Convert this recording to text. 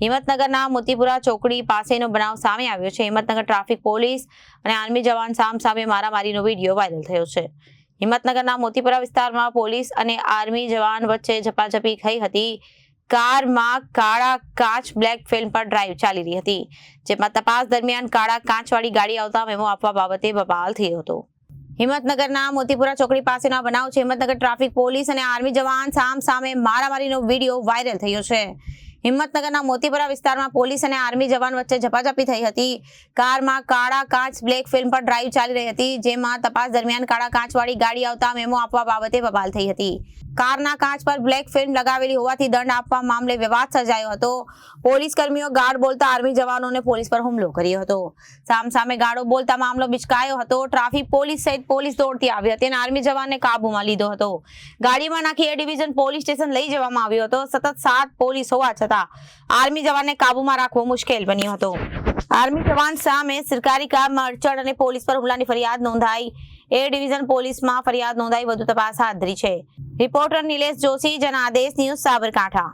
હિંમતનગરના મોતીપુરા ચોકડી પાસેનો બનાવ સામે આવ્યો છે. હિંમતનગર ટ્રાફિક પોલીસ અને આર્મી જવાન સામ સામે મારામારીનો વીડિયો વાયરલ થયો છે. હિંમતનગરના મોતીપુરા વિસ્તારમાં પોલીસ અને આર્મી જવાન વચ્ચે ઝપાઝપી થઈ હતી. કારમાં કાળા કાચ બ્લેક ફિલ્મ પર ડ્રાઈવ ચાલી રહી હતી, જેમાં તપાસ દરમિયાન કાળા કાચવાળી ગાડી આવતા મેમો આપવા બાબતે બબાલ થયો હતો. હિંમતનગરના મોતીપુરા ચોકડી પાસેનો બનાવ છે. હિંમતનગર ટ્રાફિક પોલીસ અને આર્મી જવાન સામ સામે મારામારીનો વીડિયો વાયરલ થયો છે. હિંમતનગરના મોતીપુરા વિસ્તારમાં પોલીસ અને આર્મી જવાન વચ્ચે ઝપાઝપી થઈ હતી. કારમાં કાળા કાચ, બ્લેક ફિલ્મ પર ડ્રાઈવ ચાલી રહી હતી, જેમાં તપાસ દરમિયાન કાળા કાચવાળી ગાડી આવતા મેમો આપવા બાબતે બબાલ થઈ હતી. કારના કાચ પર બ્લેક ફિલ્મ લગાવેલી હોવાથી દંડ આપવા મામલે વિવાદ સર્જાયો હતો. પોલીસ કર્મીઓ ગાર્ડ બોલતા આર્મી જવાનોને પોલીસ પર હુમલો કર્યો હતો. સામ સામે ગાળો બોલતા મામલો બિચકાયો હતો. ટ્રાફિક પોલીસ સહિત પોલીસ દોડતી આવી હતી અને આર્મી જવાનને કાબૂમાં લીધો હતો. ગાડીમાં નાખી એ ડિવિઝન પોલીસ સ્ટેશન લઈ જવામાં આવ્યો હતો. સતત સાત પોલીસ હોવા છતાં આર્મી જવાનને કાબુમાં રાખવો મુશ્કેલ બન્યો હતો આર્મી જવાન સામે સરકારી કામમાં અડચણ અને પોલીસ પર હુમલાની ફરિયાદ નોંધાઈ એ ડિવિઝન પોલીસમાં ફરિયાદ નોંધાઈ વધુ તપાસ હાથ ધરી છે રિપોર્ટર નિલેશ જોશી જનાદેશ ન્યૂઝ સાબરકાંઠા